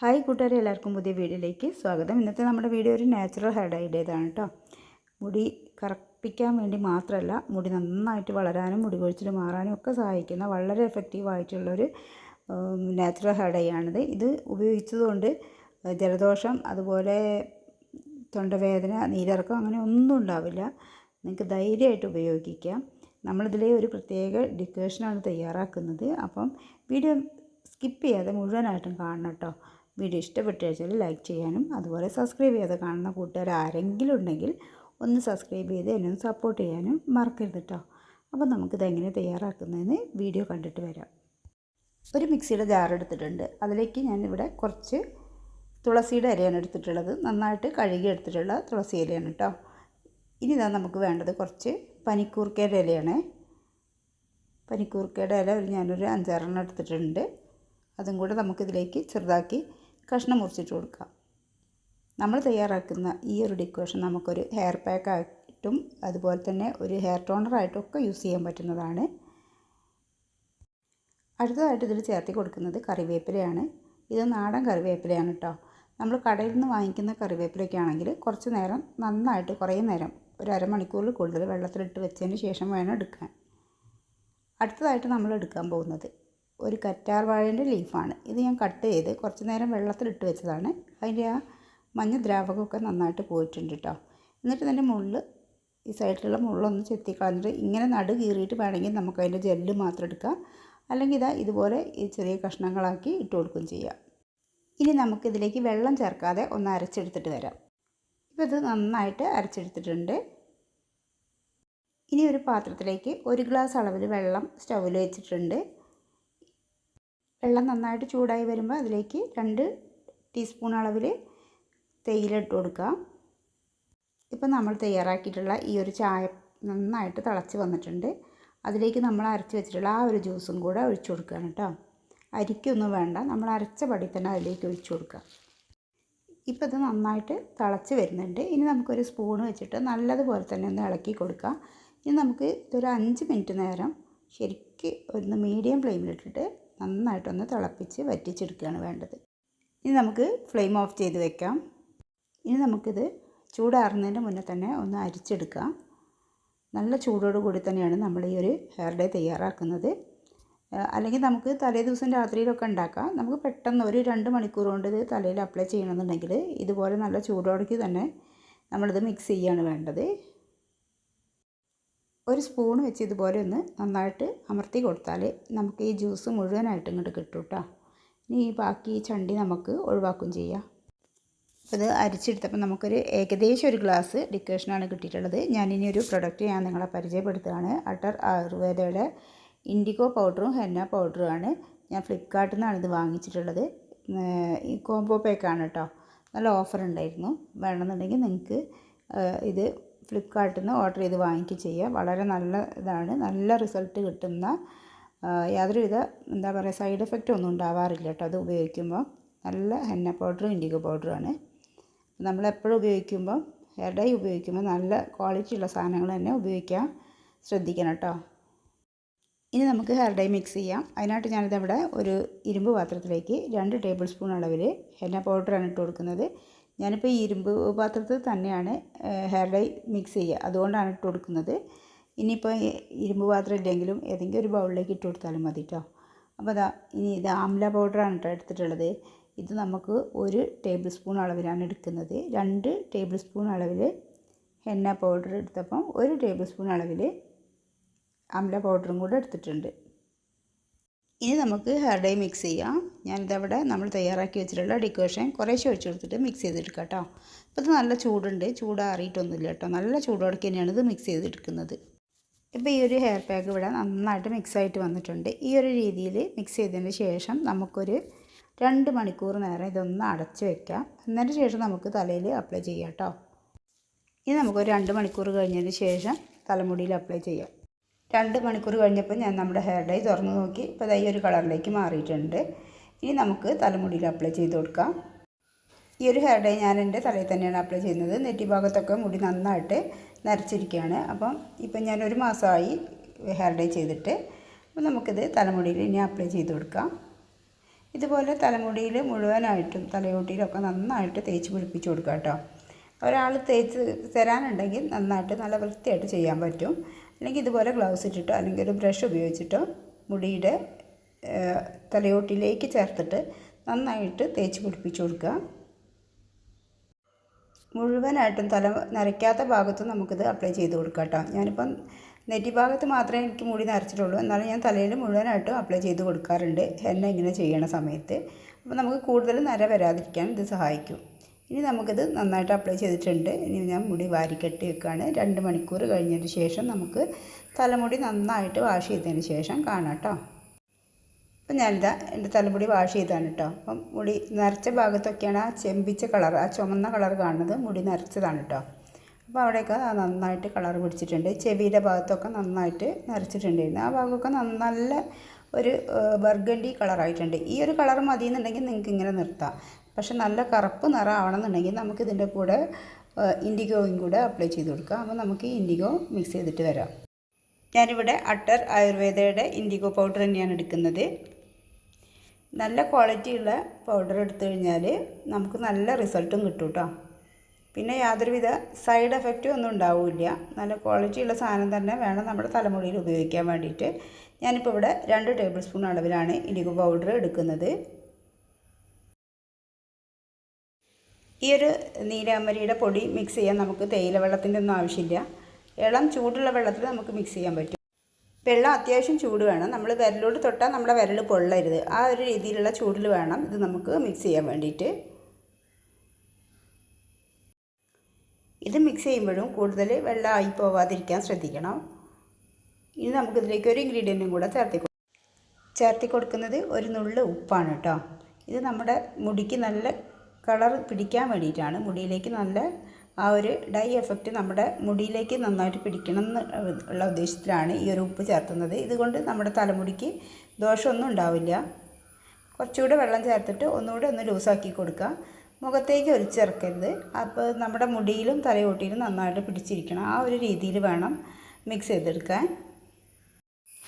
Hi കൂട്ടുകാരെ എല്ലാവർക്കും പുതിയ വീഡിയോയിലേക്ക് സ്വാഗതം. ഇന്നത്തെ നമ്മുടെ വീഡിയോ ഒരു നാച്ചുറൽ ഹെയർ ഡൈഡേതാണ് കേട്ടോ. മുടി കറപ്പിക്കാൻ വേണ്ടി മാത്രമല്ല മുടി നന്നായിട്ട് വളരാനും മുടി കൊഴിച്ചിൽ മാറാനും ഒക്കെ സഹായിക്കുന്ന വളരെ എഫക്റ്റീവായിട്ടുള്ളൊരു നാച്ചുറൽ ഹെയർ ഡൈ ആണിത്. ഇത് ഉപയോഗിച്ചതുകൊണ്ട് ജലദോഷം അതുപോലെ തൊണ്ടവേദന നീരിറക്കം അങ്ങനെ ഒന്നും ഉണ്ടാവില്ല. നിങ്ങൾക്ക് ധൈര്യമായിട്ട് ഉപയോഗിക്കാം. നമ്മളിതിൽ ഒരു പ്രത്യേക ഡിക്കേഷനാണ് തയ്യാറാക്കുന്നത്. അപ്പം വീഡിയോ സ്കിപ്പ് ചെയ്യാതെ മുഴുവനായിട്ടും കാണണം കേട്ടോ. വീഡിയോ ഇഷ്ടപ്പെട്ടു ലൈക്ക് ചെയ്യാനും അതുപോലെ സബ്സ്ക്രൈബ് ചെയ്യാതെ കാണുന്ന കൂട്ടുകാർ ആരെങ്കിലും ഉണ്ടെങ്കിൽ ഒന്ന് സബ്സ്ക്രൈബ് ചെയ്ത് എന്നെ സപ്പോർട്ട് ചെയ്യാനും മറക്കരുത് കേട്ടോ അപ്പോൾ നമുക്കിത് എങ്ങനെ തയ്യാറാക്കുന്നതെന്ന് വീഡിയോ കണ്ടിട്ട് വരാം. ഒരു മിക്സിയുടെ ജാർ എടുത്തിട്ടുണ്ട്. അതിലേക്ക് ഞാനിവിടെ കുറച്ച് തുളസിയുടെ ഇലയാണ് എടുത്തിട്ടുള്ളത്. നന്നായിട്ട് കഴുകി എടുത്തിട്ടുള്ള തുളസി ഇലയാണ് കേട്ടോ ഇനി ഇതാ നമുക്ക് വേണ്ടത് കുറച്ച് പനിക്കൂർക്കയുടെ ഇലയാണ്. പനിക്കൂർക്കയുടെ ഇല ഒരു ഞാനൊരു അഞ്ചാറെണ്ണം എടുത്തിട്ടുണ്ട്. അതും കൂടെ നമുക്കിതിലേക്ക് ചെറുതാക്കി കഷ്ണം മുറിച്ചിട്ട് കൊടുക്കുക. നമ്മൾ തയ്യാറാക്കുന്ന ഈ ഒരു ഡിക്കോഷൻ നമുക്കൊരു ഹെയർ പാക്ക് പാക്കായിട്ടും അതുപോലെ തന്നെ ഒരു ഹെയർ ടോണറായിട്ടും ഒക്കെ യൂസ് ചെയ്യാൻ പറ്റുന്നതാണ്. അടുത്തതായിട്ട് ഇതിൽ ചേർത്തി കൊടുക്കുന്നത് കറിവേപ്പിലയാണ്. ഇത് നാടൻ കറിവേപ്പിലയാണ് കേട്ടോ നമ്മൾ കടയിൽ നിന്ന് വാങ്ങിക്കുന്ന കറിവേപ്പിലയൊക്കെ ആണെങ്കിൽ കുറച്ച് നേരം നന്നായിട്ട് കുറേ നേരം ഒരു അരമണിക്കൂറിൽ കൂടുതൽ വെള്ളത്തിലിട്ട് വെച്ചതിന് ശേഷം വേണം എടുക്കാൻ. അടുത്തതായിട്ട് നമ്മൾ എടുക്കാൻ പോകുന്നത് ഒരു കറ്റാർ വാഴേന്റെ ലീഫാണ്. ഇത് ഞാൻ കട്ട് ചെയ്ത് കുറച്ച് നേരം വെള്ളത്തിലിട്ട് വെച്ചതാണ്. അതിന്റെ ആ മഞ്ഞ ദ്രാവകമൊക്കെ നന്നായിട്ട് പോയിട്ടുണ്ട് കേട്ടോ എന്നിട്ട് ഇതിന്റെ മുള്ള് ഈ സൈഡിലുള്ള മുള്ളൊന്ന് ചെത്തി കളഞ്ഞിട്ട് ഇങ്ങനെ നടു കീറിയിട്ട് വേണമെങ്കിൽ നമുക്ക് അതിന്റെ ജെല്ല് മാത്രം എടുക്കാം. അല്ലെങ്കിൽ ഇതാ ഇതുപോലെ ഈ ചെറിയ കഷ്ണങ്ങളാക്കി ഇട്ട് കൊടുക്കുകയും ചെയ്യാം. ഇനി നമുക്കിതിലേക്ക് വെള്ളം ചേർക്കാതെ ഒന്ന് അരച്ചെടുത്തിട്ട് വരാം. ഇപ്പോൾ ഇത് നന്നായിട്ട് അരച്ചെടുത്തിട്ടുണ്ട്. ഇനി ഒരു പാത്രത്തിലേക്ക് ഒരു ഗ്ലാസ് അളവിൽ വെള്ളം സ്റ്റൗവിൽ വെച്ചിട്ടുണ്ട്. വെള്ളം നന്നായിട്ട് ചൂടായി വരുമ്പോൾ അതിലേക്ക് രണ്ട് ടീസ്പൂൺ അളവിൽ തേയില ഇട്ട് കൊടുക്കുക. ഇപ്പം നമ്മൾ തയ്യാറാക്കിയിട്ടുള്ള ഈ ഒരു ചായ നന്നായിട്ട് തിളച്ച് വന്നിട്ടുണ്ട്. അതിലേക്ക് നമ്മൾ അരച്ച് വെച്ചിട്ടുള്ള ആ ഒരു ജ്യൂസും കൂടെ ഒഴിച്ചു കൊടുക്കുകയാണ് കേട്ടോ. അരിക്കൊന്നും വേണ്ട നമ്മൾ അരച്ച പടി തന്നെ അതിലേക്ക് ഒഴിച്ചു കൊടുക്കുക. ഇപ്പം ഇത് നന്നായിട്ട് തിളച്ച് വരുന്നുണ്ട്. ഇനി നമുക്കൊരു സ്പൂൺ വെച്ചിട്ട് നല്ലതുപോലെ തന്നെ ഒന്ന് ഇളക്കി കൊടുക്കാം ഇനി നമുക്ക് ഇതൊരു അഞ്ച് മിനിറ്റ് നേരം ശരിക്ക് ഒന്ന് മീഡിയം ഫ്ലെയിമിലിട്ടിട്ട് നന്നായിട്ടൊന്ന് തിളപ്പിച്ച് വറ്റിച്ചെടുക്കുകയാണ് വേണ്ടത്. ഇനി നമുക്ക് ഫ്ലെയിം ഓഫ് ചെയ്ത് വെക്കാം. ഇനി നമുക്കിത് ചൂടാറുന്നതിന്റെ മുന്നേ തന്നെ ഒന്ന് അരിച്ചെടുക്കാം. നല്ല ചൂടോട് കൂടി തന്നെയാണ് നമ്മൾ ഈ ഒരു ഹെയർ ഡേ തയ്യാറാക്കുന്നത്. അല്ലെങ്കിൽ നമുക്ക് തലേ ദിവസം രാത്രിയിലൊക്കെ ഉണ്ടാക്കാം. നമുക്ക് പെട്ടെന്ന് ഒരു രണ്ട് മണിക്കൂർ കൊണ്ട് ഇത് തലയിൽ അപ്ലൈ ചെയ്യണമെന്നുണ്ടെങ്കിൽ ഇതുപോലെ നല്ല ചൂടോടേക്ക് തന്നെ നമ്മളിത് മിക്സ് ചെയ്യുകയാണ് വേണ്ടത്. ഒരു സ്പൂൺ വെച്ച് ഇതുപോലെ ഒന്ന് നന്നായിട്ട് അമർത്തി കൊടുത്താൽ നമുക്ക് ഈ ജ്യൂസ് മുഴുവനായിട്ട് ഇങ്ങോട്ട് കിട്ടും കേട്ടോ ഇനി ഈ ബാക്കി ചണ്ടി നമുക്ക് ഒഴിവാക്കുകയും ചെയ്യാം. അപ്പോൾ ഇത് അരിച്ചെടുത്തപ്പോൾ നമുക്കൊരു ഏകദേശം ഒരു ഗ്ലാസ് ഡിക്കേഷനാണ് കിട്ടിയിട്ടുള്ളത്. ഞാനിനി ഒരു പ്രൊഡക്റ്റ് ഞാൻ നിങ്ങളെ പരിചയപ്പെടുത്തുകയാണ്. അട്ടർ ആയുർവേദയുടെ ഇൻഡിഗോ പൗഡറും ഹെന്ന പൗഡറുമാണ് ഞാൻ ഫ്ലിപ്കാർട്ടിൽ നിന്നാണ് ഇത് വാങ്ങിച്ചിട്ടുള്ളത്. ഈ കോംബോ പാക്കാണ് കേട്ടോ നല്ല ഓഫർ ഉണ്ടായിരുന്നു. വേണമെന്നുണ്ടെങ്കിൽ നിങ്ങൾക്ക് ഇത് ഫ്ലിപ്കാർട്ടിൽ നിന്ന് ഓർഡർ ചെയ്ത് വാങ്ങിക്കുക ചെയ്യുക. വളരെ നല്ല ഇതാണ്. നല്ല റിസൾട്ട് കിട്ടുന്ന യാതൊരുവിധ എന്താ പറയുക സൈഡ് എഫക്റ്റ് ഒന്നും ഉണ്ടാവാറില്ല കേട്ടോ അത് ഉപയോഗിക്കുമ്പോൾ. നല്ല ഹെന്ന പൗഡറും ഇൻഡിഗോ പൗഡറുമാണ് നമ്മളെപ്പോഴും ഉപയോഗിക്കുമ്പോൾ ഹെയർ ഡൈ ഉപയോഗിക്കുമ്പോൾ നല്ല ക്വാളിറ്റി ഉള്ള സാധനങ്ങൾ തന്നെ ഉപയോഗിക്കാൻ ശ്രദ്ധിക്കണം കേട്ടോ. ഇനി നമുക്ക് ഹെയർ ഡൈ മിക്സ് ചെയ്യാം. അതിനായിട്ട് ഞാനിതവിടെ ഒരു ഇരുമ്പ് പാത്രത്തിലേക്ക് രണ്ട് ടേബിൾ സ്പൂൺ അളവിൽ ഹെന്ന പൗഡറാണ് ഇട്ട് കൊടുക്കുന്നത്. ഞാനിപ്പോൾ ഈ ഇരുമ്പ് പാത്രത്തിൽ തന്നെയാണ് ഹെയർ ഡൈ മിക്സ് ചെയ്യുക. അതുകൊണ്ടാണ് ഇട്ട് കൊടുക്കുന്നത്. ഇനിയിപ്പോൾ ഇരുമ്പ് പാത്രം ഇല്ലെങ്കിലും ഏതെങ്കിലും ഒരു ബൗളിലേക്ക് ഇട്ട് കൊടുത്താലും മതി കേട്ടോ അപ്പോൾ അതാ ഇനി ഇത് ആംല പൗഡറാണ് കേട്ടോ എടുത്തിട്ടുള്ളത്. ഇത് നമുക്ക് ഒരു ടേബിൾ സ്പൂൺ അളവിലാണ് എടുക്കുന്നത്. രണ്ട് ടേബിൾ സ്പൂൺ അളവിൽ ഹെന്ന പൗഡർ എടുത്തപ്പം ഒരു ടേബിൾ സ്പൂൺ അളവിൽ അമല പൗഡറും കൂടെ എടുത്തിട്ടുണ്ട്. ഇനി നമുക്ക് ഹെയർ ഡൈ മിക്സ് ചെയ്യാം. ഞാനിതവിടെ നമ്മൾ തയ്യാറാക്കി വെച്ചിട്ടുള്ള ഡിക്കോഷൻ കുറേശ്ശെ ഒഴിച്ച് കൊടുത്തിട്ട് മിക്സ് ചെയ്തെടുക്കാം കേട്ടോ ഇപ്പോൾ ഇത് നല്ല ചൂടുണ്ട്. ചൂടാറിയിട്ടൊന്നുമില്ല കേട്ടോ നല്ല ചൂടോടൊക്കെ തന്നെയാണ് ഇത് മിക്സ് ചെയ്തെടുക്കുന്നത്. ഇപ്പോൾ ഈ ഒരു ഹെയർ പാക്ക് ഇവിടെ നന്നായിട്ട് മിക്സ് ആയിട്ട് വന്നിട്ടുണ്ട്. ഈ ഒരു രീതിയിൽ മിക്സ് ചെയ്തതിന് ശേഷം നമുക്കൊരു രണ്ട് മണിക്കൂർ നേരം ഇതൊന്ന് അടച്ച് വെക്കാം. എന്നതിന് ശേഷം നമുക്ക് തലയിൽ അപ്ലൈ ചെയ്യാം കേട്ടോ ഇനി നമുക്കൊരു രണ്ട് മണിക്കൂർ കഴിഞ്ഞതിന് ശേഷം തലമുടിയിൽ അപ്ലൈ ചെയ്യാം. രണ്ട് മണിക്കൂർ കഴിഞ്ഞപ്പോൾ ഞാൻ നമ്മുടെ ഹെയർ ഡൈ തുറന്ന് നോക്കി. ഇപ്പോൾ ദൈ ഒരു കളറിലേക്ക് മാറിയിട്ടുണ്ട്. ഇനി നമുക്ക് തലമുടിയിൽ അപ്ലൈ ചെയ്ത് കൊടുക്കാം. ഈ ഒരു ഹെയർ ഡൈ ഞാൻ എന്റെ തലയിൽ തന്നെയാണ് അപ്ലൈ ചെയ്യുന്നത്. നെറ്റി ഭാഗത്തൊക്കെ മുടി നന്നായിട്ട് നരച്ചിരിക്കുകയാണ്. അപ്പം ഇപ്പം ഞാൻ ഒരു മാസമായി ഹെയർ ഡൈ ചെയ്തിട്ട്. അപ്പം നമുക്കിത് തലമുടിയിൽ ഇനി അപ്ലൈ ചെയ്ത് കൊടുക്കാം. ഇതുപോലെ തലമുടിയിൽ മുഴുവനായിട്ടും തലയോട്ടിയിലൊക്കെ നന്നായിട്ട് തേച്ച് പിടിപ്പിച്ച് കൊടുക്കുക കേട്ടോ. ഒരാൾ തേച്ച് തരാനുണ്ടെങ്കിൽ നന്നായിട്ട് നല്ല വൃത്തിയായിട്ട് ചെയ്യാൻ പറ്റും. അല്ലെങ്കിൽ ഇതുപോലെ ഗ്ലൗസ് ഇട്ടിട്ടോ അല്ലെങ്കിൽ ഒരു ബ്രഷ് ഉപയോഗിച്ചിട്ടോ മുടിയുടെ തലയോട്ടിലേക്ക് ചേർത്തിട്ട് നന്നായിട്ട് തേച്ച് പിടിപ്പിച്ച് കൊടുക്കുക. മുഴുവനായിട്ടും തല നരയ്ക്കാത്ത ഭാഗത്ത് നമുക്കിത് അപ്ലൈ ചെയ്ത് കൊടുക്കാം കേട്ടോ. ഞാനിപ്പം നെറ്റി ഭാഗത്ത് മാത്രമേ എനിക്ക് മുടി നരച്ചിട്ടുള്ളൂ. എന്നാലും ഞാൻ തലയിൽ മുഴുവനായിട്ടും അപ്ലൈ ചെയ്ത് കൊടുക്കാറുണ്ട്. എന്നെ ഇങ്ങനെ ചെയ്യണ സമയത്ത്. അപ്പോൾ നമുക്ക് കൂടുതൽ നര വരാതിരിക്കാൻ ഇത് സഹായിക്കും. ഇനി നമുക്കിത് നന്നായിട്ട് അപ്ലൈ ചെയ്തിട്ടുണ്ട്. ഇനി ഞാൻ മുടി വാരിക്കെട്ടി വെക്കുകയാണ് രണ്ട് മണിക്കൂർ കഴിഞ്ഞതിന് ശേഷം നമുക്ക് തലമുടി നന്നായിട്ട് വാഷ് ചെയ്തതിന് ശേഷം കാണാം കേട്ടോ അപ്പം ഞാനിതാ എന്റെ തലമുടി വാഷ് ചെയ്താണ് കേട്ടോ അപ്പം മുടി നരച്ച ഭാഗത്തൊക്കെയാണ് ആ ചെമ്പിച്ച കളർ ആ ചുമന്ന കളർ കാണുന്നത്. മുടി നരച്ചതാണ് കേട്ടോ അപ്പോൾ അവിടെയൊക്കെ നന്നായിട്ട് കളർ പിടിച്ചിട്ടുണ്ട്. ചെവിയുടെ ഭാഗത്തൊക്കെ നന്നായിട്ട് നരച്ചിട്ടുണ്ടായിരുന്നു. ആ ഭാഗമൊക്കെ നല്ല ഒരു ബർഗണ്ടി കളറായിട്ടുണ്ട് ഈ ഒരു കളർ മതി എന്നുണ്ടെങ്കിൽ നിങ്ങൾക്ക് ഇങ്ങനെ നിർത്താം. പക്ഷെ നല്ല കറുപ്പ് നിറം ആവണമെന്നുണ്ടെങ്കിൽ നമുക്കിതിന്റെ കൂടെ ഇൻഡിഗോയും കൂടെ അപ്ലൈ ചെയ്ത് കൊടുക്കുക അപ്പോൾ നമുക്ക് ഇൻഡിഗോ മിക്സ് ചെയ്തിട്ട് വരാം. ഞാനിവിടെ അട്ടർ ആയുർവേദയുടെ ഇൻഡിഗോ പൗഡർ തന്നെയാണ് എടുക്കുന്നത്. നല്ല ക്വാളിറ്റിയുള്ള പൗഡർ എടുത്തു കഴിഞ്ഞാൽ നമുക്ക് നല്ല റിസൾട്ടും കിട്ടും കേട്ടോ. പിന്നെ യാതൊരുവിധ സൈഡ് എഫക്റ്റും ഒന്നും ഉണ്ടാവില്ല. നല്ല ക്വാളിറ്റിയുള്ള സാധനം തന്നെ വേണം നമ്മുടെ തലമുടിയിൽ ഉപയോഗിക്കാൻ വേണ്ടിയിട്ട്. ഞാനിപ്പോൾ ഇവിടെ രണ്ട് ടേബിൾ സ്പൂൺ അളവിലാണ് ഇൻഡിഗോ പൗഡർ എടുക്കുന്നത്. ഈ ഒരു നീലാമരിയുടെ പൊടി മിക്സ് ചെയ്യാൻ നമുക്ക് തേയില വെള്ളത്തിന്റെ ഒന്നും ആവശ്യമില്ല. ഇളം ചൂടുള്ള വെള്ളത്തിൽ നമുക്ക് മിക്സ് ചെയ്യാൻ പറ്റും. വെള്ളം അത്യാവശ്യം ചൂട് വേണം. നമ്മൾ വിരലോട് തൊട്ടാൽ നമ്മുടെ വിരൽ പൊള്ളരുത്. ആ ഒരു രീതിയിലുള്ള ചൂടിൽ വേണം ഇത് നമുക്ക് മിക്സ് ചെയ്യാൻ വേണ്ടിയിട്ട്. ഇത് മിക്സ് ചെയ്യുമ്പോഴും കൂടുതൽ വെള്ളം ആയി പോവാതിരിക്കാൻ ശ്രദ്ധിക്കണം. ഇനി നമുക്കിതിലേക്ക് ഒരു ഇൻഗ്രീഡിയന്റും കൂടെ ചേർത്തി ചേർത്തി കൊടുക്കുന്നത് ഒരു നുള്ള് ഉപ്പാണ് കേട്ടോ. ഇത് നമ്മുടെ മുടിക്ക് നല്ല കളർ പിടിക്കാൻ വേണ്ടിയിട്ടാണ് മുടിയിലേക്ക് നല്ല ആ ഒരു ഡൈ എഫക്റ്റ് നമ്മുടെ മുടിയിലേക്ക് നന്നായിട്ട് പിടിക്കണം എന്ന് ഉള്ള ഉദ്ദേശത്തിലാണ് ഈ ഒരു ഉപ്പ് ചേർത്തുന്നത്. ഇതുകൊണ്ട് നമ്മുടെ തലമുടിക്ക് ദോഷമൊന്നും ഉണ്ടാവില്ല. കുറച്ചുകൂടെ വെള്ളം ചേർത്തിട്ട് ഒന്നുകൂടെ ഒന്ന് ലൂസാക്കി കൊടുക്കുക. മുഖത്തേക്ക് ഒലിച്ചിറക്കരുത്. അപ്പോൾ നമ്മുടെ മുടിയിലും തലയോട്ടിയിലും നന്നായിട്ട് പിടിച്ചിരിക്കണം. ആ ഒരു രീതിയിൽ വേണം മിക്സ് ചെയ്തെടുക്കാൻ.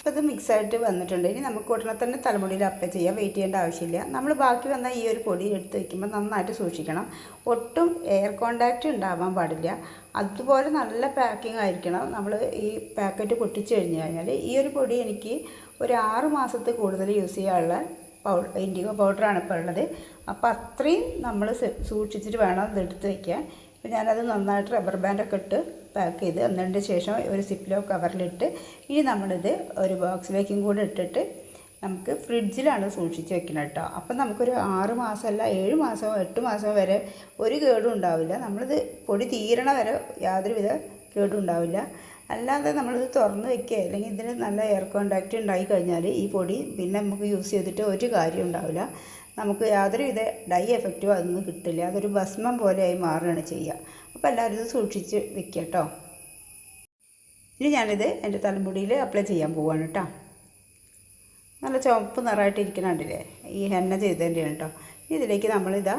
അപ്പോൾ ഇത് മിക്സായിട്ട് വന്നിട്ടുണ്ട്. ഇനി നമുക്ക് ഉടനെ തന്നെ തലമുടിയിൽ അപ്ലൈ ചെയ്യാം. വെയിറ്റ് ചെയ്യേണ്ട ആവശ്യമില്ല. നമ്മൾ ബാക്കി വന്ന ഈ ഒരു പൊടി എടുത്ത് വയ്ക്കുമ്പോൾ നന്നായിട്ട് സൂക്ഷിക്കണം. ഒട്ടും എയർ കോണ്ടാക്റ്റ് ഉണ്ടാവാൻ പാടില്ല. അതുപോലെ നല്ല പാക്കിംഗ് ആയിരിക്കണം. നമ്മൾ ഈ പാക്കറ്റ് പൊട്ടിച്ച് കഴിഞ്ഞ് കഴിഞ്ഞാൽ ഈ ഒരു പൊടി എനിക്ക് ഒരു ആറ് മാസത്തിൽ കൂടുതൽ യൂസ് ചെയ്യാനുള്ള പൗഡർ ഇൻഡിഗോ പൗഡറാണ് ഇപ്പോൾ ഉള്ളത്. അപ്പോൾ അത്രയും നമ്മൾ സൂക്ഷിച്ചിട്ട് വേണം ഇത് എടുത്ത് വയ്ക്കാൻ അപ്പോൾ ഞാനത് നന്നായിട്ട് റബ്ബർ ബാൻഡൊക്കെ ഇട്ട് പാക്ക് ചെയ്ത് എന്നതിന്റെ ശേഷം ഒരു സിപ്പിലോ കവറിലിട്ട് ഇനി നമ്മളിത് ഒരു ബോക്സിലേക്കും കൂടെ ഇട്ടിട്ട് നമുക്ക് ഫ്രിഡ്ജിലാണ് സൂക്ഷിച്ച് വെക്കണം കേട്ടോ. അപ്പം നമുക്കൊരു ആറ് മാസമല്ല ഏഴ് മാസമോ എട്ട് മാസമോ വരെ ഒരു കേടും ഉണ്ടാവില്ല. നമ്മളിത് പൊടി തീരണ വരെ യാതൊരുവിധ കേടും ഉണ്ടാവില്ല. അല്ലാതെ നമ്മളിത് തുറന്ന് വെക്കുക അല്ലെങ്കിൽ ഇതിന് നല്ല എയർ കോണ്ടാക്റ്റ് ഉണ്ടായി കഴിഞ്ഞാൽ ഈ പൊടി പിന്നെ നമുക്ക് യൂസ് ചെയ്തിട്ട് ഒരു കാര്യം ഉണ്ടാവില്ല. നമുക്ക് യാതൊരുവിധ ഡൈ എഫക്റ്റോ അതൊന്നും കിട്ടില്ല. അതൊരു ഭസ്മം പോലെയായി മാറുകയാണ് ചെയ്യുക. അപ്പോൾ എല്ലാവരും ഇത് സൂക്ഷിച്ച് വെക്കുക കേട്ടോ ഇനി ഞാനിത് എന്റെ തലമുടിയിൽ അപ്ലൈ ചെയ്യാൻ പോവാണ് കേട്ടോ നല്ല ചുവപ്പ് നിറമായിട്ട് ഈ ഹെന്ന ചെയ്തതിന്റെയാണ് കേട്ടോ ഇതിലേക്ക് നമ്മളിതാ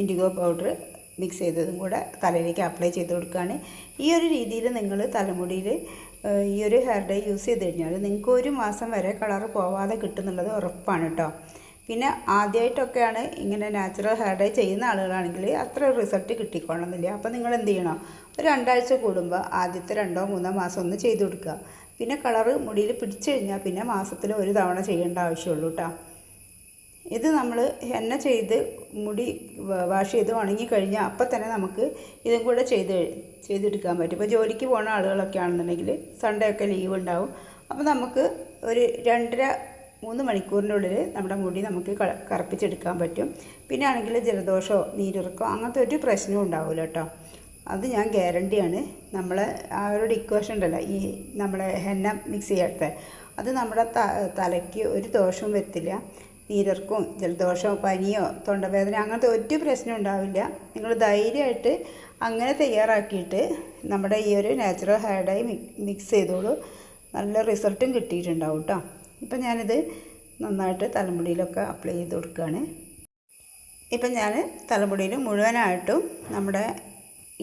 ഇൻഡിഗോ പൗഡർ മിക്സ് ചെയ്തതും കൂടെ തലയിലേക്ക് അപ്ലൈ ചെയ്ത് കൊടുക്കുകയാണ്. ഈ ഒരു രീതിയിൽ നിങ്ങൾ തലമുടിയിൽ ഈ ഒരു ഹെയർ ഡൈ യൂസ് ചെയ്ത് കഴിഞ്ഞാൽ നിങ്ങൾക്ക് ഒരു മാസം വരെ കളർ പോവാതെ കിട്ടുന്നുള്ളത് ഉറപ്പാണ് കേട്ടോ പിന്നെ ആദ്യമായിട്ടൊക്കെയാണ് ഇങ്ങനെ നാച്ചുറൽ ഹെയർ ഡൈ ചെയ്യുന്ന ആളുകളാണെങ്കിൽ അത്ര റിസൾട്ട് കിട്ടിക്കോണമെന്നില്ല അപ്പോൾ നിങ്ങൾ എന്ത് ചെയ്യണം? ഒരു രണ്ടാഴ്ച കൂടുമ്പോൾ ആദ്യത്തെ രണ്ടോ മൂന്നോ മാസം ഒന്ന് ചെയ്തു കൊടുക്കുക. പിന്നെ കളറ് മുടിയിൽ പിടിച്ചു കഴിഞ്ഞാൽ പിന്നെ മാസത്തിൽ ഒരു തവണ ചെയ്യേണ്ട ആവശ്യമുള്ളൂ കേട്ടോ ഇത് നമ്മൾ എണ്ണ ചെയ്ത് മുടി വാഷ് ചെയ്ത് ഉണങ്ങി കഴിഞ്ഞാൽ അപ്പം തന്നെ നമുക്ക് ഇതും കൂടെ ചെയ്ത് ചെയ്തെടുക്കാൻ പറ്റും. ഇപ്പോൾ ജോലിക്ക് പോകുന്ന ആളുകളൊക്കെ ആണെന്നുണ്ടെങ്കിൽ സൺഡേ ഒക്കെ ലീവ് ഉണ്ടാവും. അപ്പോൾ നമുക്ക് ഒരു രണ്ടര മൂന്ന് മണിക്കൂറിനുള്ളിൽ നമ്മുടെ മുടി നമുക്ക് കറുപ്പിച്ചെടുക്കാൻ പറ്റും. പിന്നെ ആണെങ്കിൽ ജലദോഷമോ നീരിറക്കോ അങ്ങനത്തെ ഒരു പ്രശ്നവും ഉണ്ടാവില്ല കേട്ടോ. അത് ഞാൻ ഗ്യാരണ്ടിയാണ് നമ്മൾ ആ ഒരു ഇക്വേഷൻ ഉണ്ടല്ലോ ഈ നമ്മളെ ഹെന്ന മിക്സ് ചെയ്യാത്ത. അത് നമ്മുടെ തലയ്ക്ക് ഒരു ദോഷവും വരത്തില്ല. നീരർക്കും ജലദോഷമോ പനിയോ തൊണ്ടവേദന അങ്ങനത്തെ ഒരു പ്രശ്നം ഉണ്ടാവില്ല. നിങ്ങൾ ധൈര്യമായിട്ട് അങ്ങനെ തയ്യാറാക്കിയിട്ട് നമ്മുടെ ഈ ഒരു നാച്ചുറൽ ഹെയർ മിക്സ് ചെയ്തോളൂ. നല്ല റിസൾട്ടും കിട്ടിയിട്ടുണ്ടാവും കേട്ടോ. ഇപ്പം ഞാനിത് നന്നായിട്ട് തലമുടിയിലൊക്കെ അപ്ലൈ ചെയ്ത് കൊടുക്കുകയാണ്. ഇപ്പം ഞാൻ തലമുടിയിൽ മുഴുവനായിട്ടും നമ്മുടെ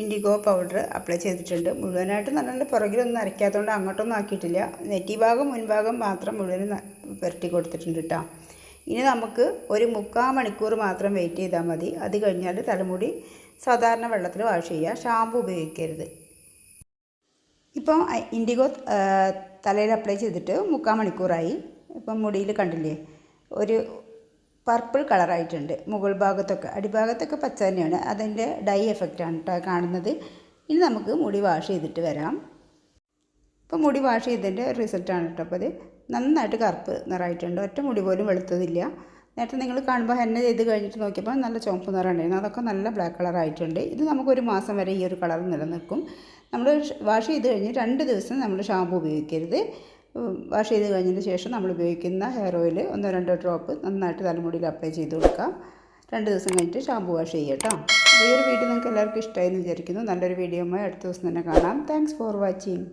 ഇൻഡിഗോ പൗഡർ അപ്ലൈ ചെയ്തിട്ടുണ്ട്. മുഴുവനായിട്ട് നല്ല പുറകിലൊന്നും അരയ്ക്കാത്തതുകൊണ്ട് അങ്ങോട്ടൊന്നും ആക്കിയിട്ടില്ല. നെറ്റി ഭാഗം മുൻഭാഗം മാത്രം മുഴുവൻ പുരട്ടി കൊടുത്തിട്ടുണ്ട് കേട്ടോ ഇനി നമുക്ക് ഒരു മുക്കാൽ മണിക്കൂർ മാത്രം വെയിറ്റ് ചെയ്താൽ മതി. അത് കഴിഞ്ഞാൽ തലമുടി സാധാരണ വെള്ളത്തിൽ വാഷ് ചെയ്യുക. ഷാമ്പു ഉപയോഗിക്കരുത്. ഇപ്പോൾ ഇൻഡിഗോ തലയിൽ അപ്ലൈ ചെയ്തിട്ട് മുക്കാൽ മണിക്കൂറായി. ഇപ്പം മുടിയിൽ കണ്ടില്ലേ? ഒരു പർപ്പിൾ കളറായിട്ടുണ്ട് മുകൾ ഭാഗത്തൊക്കെ. അടിഭാഗത്തൊക്കെ പച്ച തന്നെയാണ്. അതിന്റെ ഡൈ എഫക്റ്റാണ് കേട്ടോ കാണുന്നത്. ഇനി നമുക്ക് മുടി വാഷ് ചെയ്തിട്ട് വരാം. ഇപ്പം മുടി വാഷ് ചെയ്തതിന്റെ റിസൾട്ടാണ് കേട്ടോ അപ്പോൾ അത് നന്നായിട്ട് കറുപ്പ് നിറമായിട്ടുണ്ട്. ഒറ്റ മുടി പോലും വെളുത്തതില്ല. നേരത്തെ നിങ്ങൾ കാണുമ്പോൾ ഹെന്ന ചെയ്ത് കഴിഞ്ഞിട്ട് നോക്കിയപ്പോൾ നല്ല ചുവപ്പ് നിറമുണ്ടായിരുന്നു. അതൊക്കെ നല്ല ബ്ലാക്ക് കളറായിട്ടുണ്ട് ഇത് നമുക്കൊരു മാസം വരെ ഈ ഒരു കളർ നിലനിൽക്കും. നമ്മൾ വാഷ് ചെയ്ത് കഴിഞ്ഞ് രണ്ട് ദിവസം നമ്മൾ ഷാമ്പു ഉപയോഗിക്കരുത്. വാഷ് ചെയ്ത് കഴിഞ്ഞതിന് ശേഷം നമ്മൾ ഉപയോഗിക്കുന്ന ഹെയർ ഓയിൽ ഒന്നോ രണ്ടോ ഡ്രോപ്പ് നന്നായിട്ട് തലമുടിയിൽ അപ്ലൈ ചെയ്ത് കൊടുക്കാം. രണ്ട് ദിവസം കഴിഞ്ഞിട്ട് ഷാമ്പു വാഷ് ചെയ്യുക കേട്ടോ ഈ ഒരു വീഡിയോ നിങ്ങൾക്ക് എല്ലാവർക്കും ഇഷ്ടമായി എന്ന് വിചാരിക്കുന്നു. നല്ലൊരു വീഡിയോ അടുത്ത ദിവസം തന്നെ കാണാം. Thanks for watching